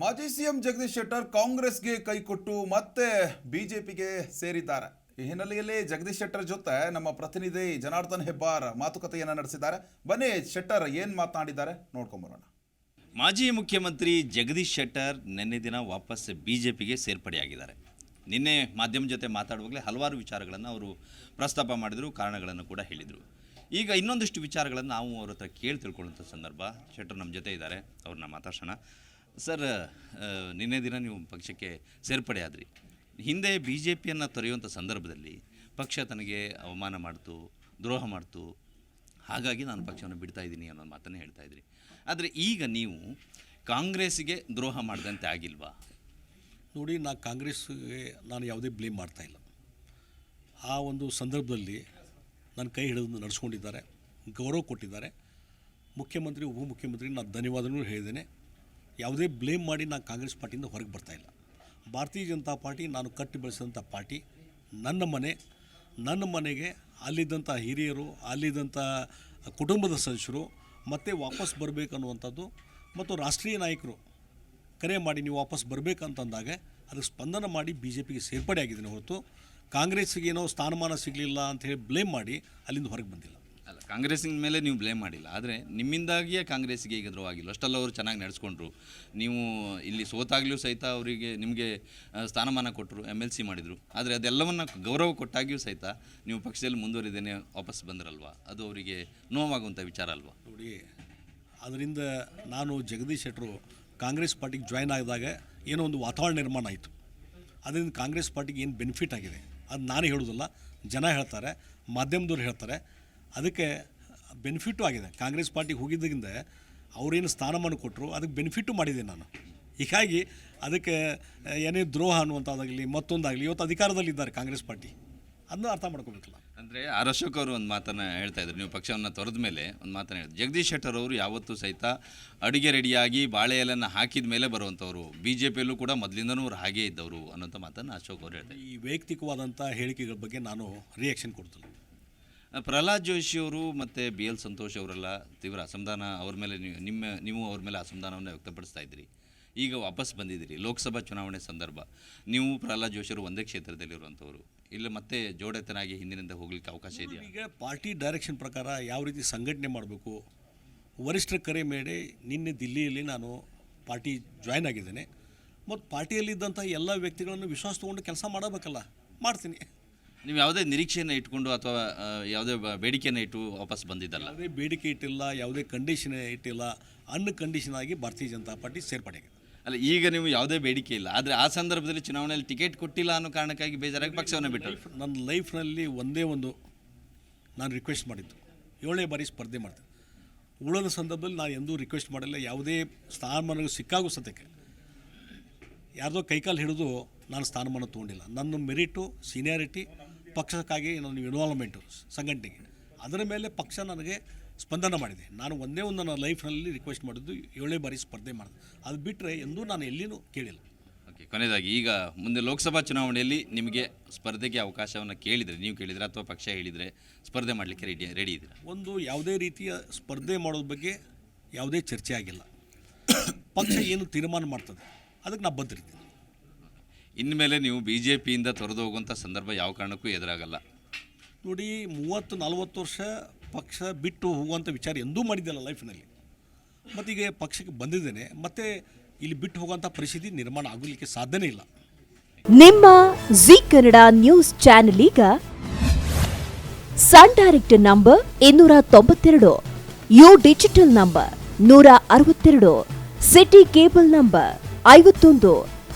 ಮಾಜಿ ಸಿಎಂ ಜಗದೀಶ್ ಶೆಟ್ಟರ್ ಕಾಂಗ್ರೆಸ್ಗೆ ಕೈಕೊಟ್ಟು ಮತ್ತೆ ಬಿಜೆಪಿಗೆ ಸೇರಿದ್ದಾರೆ. ಈ ಹಿನ್ನೆಲೆಯಲ್ಲಿ ಜಗದೀಶ್ ಶೆಟ್ಟರ್ ಜೊತೆ ನಮ್ಮ ಪ್ರತಿನಿಧಿ ಜನಾರ್ದನ್ ಹೆಬ್ಬಾರ್ ಮಾತುಕತೆಯನ್ನು ನಡೆಸಿದ್ದಾರೆ. ಬನ್ನಿ, ಶೆಟ್ಟರ್ ಏನು ಮಾತನಾಡಿದ್ದಾರೆ ನೋಡ್ಕೊಂಬರೋಣ. ಮಾಜಿ ಮುಖ್ಯಮಂತ್ರಿ ಜಗದೀಶ್ ಶೆಟ್ಟರ್ ನಿನ್ನೆ ದಿನ ವಾಪಸ್ ಬಿ ಜೆ ಪಿಗೆ ಸೇರ್ಪಡೆಯಾಗಿದ್ದಾರೆ. ನಿನ್ನೆ ಮಾಧ್ಯಮ ಜೊತೆ ಮಾತಾಡುವಾಗಲೇ ಹಲವಾರು ವಿಚಾರಗಳನ್ನು ಅವರು ಪ್ರಸ್ತಾಪ ಮಾಡಿದರು, ಕಾರಣಗಳನ್ನು ಕೂಡ ಹೇಳಿದರು. ಈಗ ಇನ್ನೊಂದಿಷ್ಟು ವಿಚಾರಗಳನ್ನು ನಾವು ಅವ್ರ ಹತ್ರ ಕೇಳಿ ತಿಳ್ಕೊಳ್ಳುವಂಥ ಸಂದರ್ಭ, ಶೆಟ್ಟರ್ ನಮ್ಮ ಜೊತೆ ಇದ್ದಾರೆ, ಅವ್ರನ್ನ ಮಾತಾಡ್ಸೋಣ. ಸರ್ ನಿನ್ನೆ ದಿನ ನೀವು ಪಕ್ಷಕ್ಕೆ ಸೇರ್ಪಡೆ ಆದ್ರಿ. ಹಿಂದೆ ಬಿ ಜೆ ಪಿಯನ್ನು ತೊರೆಯುವಂಥ ಸಂದರ್ಭದಲ್ಲಿ ಪಕ್ಷ ತನಗೆ ಅವಮಾನ ಮಾಡ್ತು, ದ್ರೋಹ ಮಾಡ್ತು. ಹಾಗಾಗಿ ನಾನು ಪಕ್ಷವನ್ನು ಬಿಡ್ತಾ ಇದ್ದೀನಿ ಅನ್ನೋ ಮಾತನ್ನು ಹೇಳ್ತಾ ಇದ್ರಿ. ಆದರೆ ಈಗ ನೀವು ಕಾಂಗ್ರೆಸ್ಗೆ ದ್ರೋಹ ಮಾಡಿದಂತೆ ಆಗಿಲ್ವಾ? ನೋಡಿ, ನಾ ಕಾಂಗ್ರೆಸ್ಗೆ ನಾನು ಯಾವುದೇ ಬ್ಲೇಮ್ ಮಾಡ್ತಾ ಇಲ್ಲ. ಆ ಒಂದು ಸಂದರ್ಭದಲ್ಲಿ ನನ್ನ ಕೈ ಹಿಡಿದು ನಡೆಸ್ಕೊಂಡಿದ್ದಾರೆ, ಗೌರವ ಕೊಟ್ಟಿದ್ದಾರೆ. ಮುಖ್ಯಮಂತ್ರಿ ಉಪಮುಖ್ಯಮಂತ್ರಿ ನಾನು ಧನ್ಯವಾದನೂ ಹೇಳಿದ್ದೇನೆ. ಯಾವುದೇ ಬ್ಲೇಮ್ ಮಾಡಿ ನಾನು ಕಾಂಗ್ರೆಸ್ ಪಾರ್ಟಿಯಿಂದ ಹೊರಗೆ ಬರ್ತಾ ಇಲ್ಲ. ಭಾರತೀಯ ಜನತಾ ಪಾರ್ಟಿ, ನಾನು ಕಟ್ಟಿ ಬೆಳೆಸಿದಂಥ ಪಾರ್ಟಿ, ನನ್ನ ಮನೆ, ನನ್ನ ಮನೆಗೆ ಅಲ್ಲಿದ್ದಂಥ ಹಿರಿಯರು ಅಲ್ಲಿದ್ದಂಥ ಕುಟುಂಬದ ಸದಸ್ಯರು, ಮತ್ತೆ ವಾಪಸ್ ಬರಬೇಕನ್ನುವಂಥದ್ದು ಮತ್ತು ರಾಷ್ಟ್ರೀಯ ನಾಯಕರು ಕರೆ ಮಾಡಿ ನೀವು ವಾಪಸ್ ಬರಬೇಕಂತಂದಾಗ ಅದಕ್ಕೆ ಸ್ಪಂದನ ಮಾಡಿ ಬಿ ಜೆ ಪಿಗೆ ಸೇರ್ಪಡೆ ಆಗಿದ್ದೀನಿ ಹೊರತು ಏನೋ ಸ್ಥಾನಮಾನ ಸಿಗಲಿಲ್ಲ ಹೇಳಿ ಬ್ಲೇಮ್ ಮಾಡಿ ಅಲ್ಲಿಂದ ಹೊರಗೆ ಬಂದಿಲ್ಲ. ಅಲ್ಲ, ಕಾಂಗ್ರೆಸ್ಸಿನ ಮೇಲೆ ನೀವು ಬ್ಲೇಮ್ ಮಾಡಿಲ್ಲ. ಆದರೆ ನಿಮ್ಮಿಂದಾಗಿಯೇ ಕಾಂಗ್ರೆಸ್ಗೆ ಈಗ ದ್ರೋಹ ಆಗಿಲ್ಲ ಅಷ್ಟೆಲ್ಲ ಅವರು ಚೆನ್ನಾಗಿ ನಡೆಸ್ಕೊಂಡ್ರು. ನೀವು ಇಲ್ಲಿ ಸೋತಾಗ್ಲೂ ಸಹಿತ ಅವರಿಗೆ ನಿಮಗೆ ಸ್ಥಾನಮಾನ ಕೊಟ್ಟರು ಎಂ ಎಲ್ ಸಿ ಮಾಡಿದರು. ಆದರೆ ಅದೆಲ್ಲವನ್ನು ಗೌರವ ಕೊಟ್ಟಾಗಿಯೂ ಸಹಿತ ನೀವು ಪಕ್ಷದಲ್ಲಿ ಮುಂದುವರಿದೇನೆ ವಾಪಸ್ ಬಂದ್ರಲ್ವಾ? ಅದು ಅವರಿಗೆ ನೋವಾಗುವಂಥ ವಿಚಾರ ಅಲ್ವಾ? ನೋಡಿ ಅದರಿಂದ ನಾನು ಜಗದೀಶ್ ಶೆಟ್ಟರು ಕಾಂಗ್ರೆಸ್ ಪಾರ್ಟಿಗೆ ಜಾಯ್ನ್ ಆದಾಗ ಏನೋ ಒಂದು ವಾತಾವರಣ ನಿರ್ಮಾಣ ಆಯಿತು. ಅದರಿಂದ ಕಾಂಗ್ರೆಸ್ ಪಾರ್ಟಿಗೆ ಏನು ಬೆನಿಫಿಟ್ ಆಗಿದೆ? ಅದು ನಾನು ಹೇಳೋದಲ್ಲ ಜನ ಹೇಳ್ತಾರೆ, ಮಾಧ್ಯಮದವ್ರು ಹೇಳ್ತಾರೆ ಅದಕ್ಕೆ ಬೆನಿಫಿಟ್ಟು ಆಗಿದೆ. ಕಾಂಗ್ರೆಸ್ ಪಾರ್ಟಿಗೆ ಹೋಗಿದ್ದರಿಂದ ಅವರೇನು ಸ್ಥಾನಮಾನ ಕೊಟ್ಟರು ಅದಕ್ಕೆ ಬೆನಿಫಿಟ್ಟು ಮಾಡಿದೆ ನಾನು. ಹೀಗಾಗಿ ಅದಕ್ಕೆ ಏನೇ ದ್ರೋಹ ಅನ್ನುವಂಥದ್ದಾಗಲಿ ಮತ್ತೊಂದಾಗಲಿ ಇವತ್ತು ಅಧಿಕಾರದಲ್ಲಿದ್ದಾರೆ ಕಾಂಗ್ರೆಸ್ ಪಾರ್ಟಿ. ಅದನ್ನ ಅರ್ಥ ಮಾಡ್ಕೋಬೇಕಲ್ಲ. ಅಂದರೆ ಆರ್ ಅಶೋಕ್ ಅವರು ಒಂದು ಮಾತನ್ನು ಹೇಳ್ತಾ ಇದ್ರು. ನೀವು ಪಕ್ಷವನ್ನು ತೊರೆದ ಮೇಲೆ ಒಂದು ಮಾತನ್ನು ಹೇಳಿದ್ರು. ಜಗದೀಶ್ ಶೆಟ್ಟರ್ ಅವರು ಯಾವತ್ತೂ ಸಹಿತ ಅಡುಗೆ ರೆಡಿಯಾಗಿ ಬಾಳೆ ಎಲೆಯನ್ನು ಹಾಕಿದ ಮೇಲೆ ಬರುವಂಥವ್ರು ಬಿ ಜೆ ಪಿಯಲ್ಲೂ ಕೂಡ ಮೊದಲಿಂದನೂ ಅವ್ರು ಹಾಗೇ ಇದ್ದವರು ಅನ್ನೋಂಥ ಮಾತನ್ನು ಅಶೋಕ್ ಅವರು ಹೇಳ್ತಾರೆ ಈ ವೈಯಕ್ತಿಕವಾದಂಥ ಹೇಳಿಕೆಗಳ ಬಗ್ಗೆ ನಾನು ರಿಯಾಕ್ಷನ್ ಕೊಡ್ತೀನಿ. ಪ್ರಹ್ಲಾದ್ ಜೋಶಿ ಅವರು ಮತ್ತು ಬಿ ಎಲ್ ಸಂತೋಷ್ ಅವರೆಲ್ಲ ತೀವ್ರ ಅಸಮಾಧಾನ ಅವ್ರ ಮೇಲೆ ನೀವು ನಿಮ್ಮ ನೀವು ಅವ್ರ ಮೇಲೆ ಅಸಮಾಧಾನವನ್ನು ವ್ಯಕ್ತಪಡಿಸ್ತಾ ಇದ್ದೀರಿ. ಈಗ ವಾಪಸ್ ಬಂದಿದ್ದೀರಿ ಲೋಕಸಭಾ ಚುನಾವಣೆ ಸಂದರ್ಭ. ನೀವು ಪ್ರಹ್ಲಾದ್ ಜೋಶಿ ಅವರು ಒಂದೇ ಕ್ಷೇತ್ರದಲ್ಲಿರುವಂಥವ್ರು ಇಲ್ಲ ಮತ್ತೆ ಜೋಡೆತನಾಗಿ ಹಿಂದಿನಿಂದ ಹೋಗ್ಲಿಕ್ಕೆ ಅವಕಾಶ ಇದೆಯಾ? ಈಗ ಪಾರ್ಟಿ ಡೈರೆಕ್ಷನ್ ಪ್ರಕಾರ ಯಾವ ರೀತಿ ಸಂಘಟನೆ ಮಾಡಬೇಕು? ವರಿಷ್ಠರ ಕರೆ ಮೇಲೆ ನಿನ್ನೆ ದಿಲ್ಲಿಯಲ್ಲಿ ನಾನು ಪಾರ್ಟಿ ಜಾಯ್ನ್ ಆಗಿದ್ದೇನೆ. ಮತ್ತು ಪಾರ್ಟಿಯಲ್ಲಿದ್ದಂಥ ಎಲ್ಲ ವ್ಯಕ್ತಿಗಳನ್ನು ವಿಶ್ವಾಸ ತೊಗೊಂಡು ಕೆಲಸ ಮಾಡಬೇಕಲ್ಲ ಮಾಡ್ತೀನಿ. ನೀವು ಯಾವುದೇ ನಿರೀಕ್ಷೆಯನ್ನು ಇಟ್ಕೊಂಡು ಅಥವಾ ಯಾವುದೇ ಬೇಡಿಕೆಯನ್ನು ಇಟ್ಟು ವಾಪಸ್ ಬಂದಿದ್ದಲ್ಲ? ಯಾವುದೇ ಬೇಡಿಕೆ ಇಟ್ಟಿಲ್ಲ ಯಾವುದೇ ಕಂಡೀಷನ್ ಇಟ್ಟಿಲ್ಲ ಅನ್ ಕಂಡೀಷನ್ ಆಗಿ ಭಾರತೀಯ ಜನತಾ ಪಾರ್ಟಿ ಸೇರ್ಪಡೆ ಆಗಿದೆ. ಅಲ್ಲ ಈಗ ನೀವು ಯಾವುದೇ ಬೇಡಿಕೆ ಇಲ್ಲ. ಆದರೆ ಆ ಸಂದರ್ಭದಲ್ಲಿ ಚುನಾವಣೆಯಲ್ಲಿ ಟಿಕೆಟ್ ಕೊಟ್ಟಿಲ್ಲ ಅನ್ನೋ ಕಾರಣಕ್ಕಾಗಿ ಬೇಜಾರಾಗಿ ಪಕ್ಷವನ್ನು ಬಿಟ್ಟು ನನ್ನ ಲೈಫ್ನಲ್ಲಿ ಒಂದೇ ಒಂದು ನಾನು ರಿಕ್ವೆಸ್ಟ್ ಮಾಡಿದ್ದು. ಏಳನೇ ಬಾರಿ ಸ್ಪರ್ಧೆ ಮಾಡಿದೆ. ಉಳಿದ ಸಂದರ್ಭದಲ್ಲಿ ನಾನು ಎಂದೂ ರಿಕ್ವೆಸ್ಟ್ ಮಾಡಲಿಲ್ಲ ಯಾವುದೇ ಸ್ಥಾನಮಾನಗಳು ಸಿಕ್ಕಾಗೂ ಸತ್ಯಕ್ಕೆ ಯಾರ್ದೋ ಕೈಕಾಲು ಹಿಡಿದು ನಾನು ಸ್ಥಾನಮಾನ ತೊಗೊಂಡಿಲ್ಲ. ನನ್ನ ಮೆರಿಟು ಸೀನಿಯಾರಿಟಿ ಪಕ್ಷಕ್ಕಾಗಿ ನನ್ನ ಇನ್ವಾಲ್ವ್ಮೆಂಟು ಸಂಘಟನೆಗೆ. ಅದರ ಮೇಲೆ ಪಕ್ಷ ನನಗೆ ಸ್ಪಂದನ ಮಾಡಿದೆ. ನಾನು ಒಂದೇ ಒಂದು ನನ್ನ ಲೈಫ್ನಲ್ಲಿ ರಿಕ್ವೆಸ್ಟ್ ಮಾಡಿದ್ದು ಏಳನೇ ಬಾರಿ ಸ್ಪರ್ಧೆ ಮಾಡಿದೆ. ಅದು ಬಿಟ್ಟರೆ ಎಂದೂ ನಾನು ಎಲ್ಲಿನೂ ಕೇಳಿಲ್ಲ. ಓಕೆ ಕೊನೆಯದಾಗಿ ಈಗ ಮುಂದೆ ಲೋಕಸಭಾ ಚುನಾವಣೆಯಲ್ಲಿ ನಿಮಗೆ ಸ್ಪರ್ಧೆಗೆ ಅವಕಾಶವನ್ನು ಕೇಳಿದರೆ ನೀವು ಕೇಳಿದರೆ ಅಥವಾ ಪಕ್ಷ ಹೇಳಿದರೆ ಸ್ಪರ್ಧೆ ಮಾಡಲಿಕ್ಕೆ ರೆಡಿ ರೆಡಿ ಇದ್ದೀರಾ? ಒಂದು ಯಾವುದೇ ರೀತಿಯ ಸ್ಪರ್ಧೆ ಮಾಡೋದ್ರ ಬಗ್ಗೆ ಯಾವುದೇ ಚರ್ಚೆ ಆಗಿಲ್ಲ. ಪಕ್ಷ ಏನು ತೀರ್ಮಾನ ಮಾಡ್ತದೆ ಅದಕ್ಕೆ ನಾ ಬದ್ಧರಿದ್ದೀನಿ. ಇನ್ಮೇಲೆ ನೀವು ಬಿ ಜೆ ಪಿಯಿಂದ ತೊರೆದು ಹೋಗುವಂಥ ಸಂದರ್ಭ ಯಾವ ಕಾರಣಕ್ಕೂ ಎದುರಾಗಲ್ಲ. ನೋಡಿ ಮೂವತ್ತು ನಲ್ವತ್ತು ವರ್ಷ ಪಕ್ಷ ಬಿಟ್ಟು ಹೋಗುವಂಥ ವಿಚಾರ ಎಂದೂ ಮಾಡಿದ್ದಲ್ಲ ಲೈಫ್ನಲ್ಲಿ. ಮತ್ತೀಗ ಪಕ್ಷಕ್ಕೆ ಬಂದಿದ್ದೇನೆ. ಮತ್ತೆ ಇಲ್ಲಿ ಬಿಟ್ಟು ಹೋಗುವಂಥ ಪರಿಸ್ಥಿತಿ ನಿರ್ಮಾಣ ಆಗಲಿಕ್ಕೆ ಸಾಧ್ಯನೇ ಇಲ್ಲ. ನಿಮ್ಮ ಜಿ ಕನ್ನಡ ನ್ಯೂಸ್ ಚಾನೆಲ್ ಈಗ ಸನ್ ಡೈರೆಕ್ಟ್ ನಂಬರ್ ಇನ್ನೂರ ತೊಂಬತ್ತೆರಡು ಯು ಡಿಜಿಟಲ್ ನಂಬರ್ ನೂರ ಅರವತ್ತೆರಡು ಸಿಟಿ ಕೇಬಲ್ ನಂಬರ್ ಐವತ್ತೊಂದು.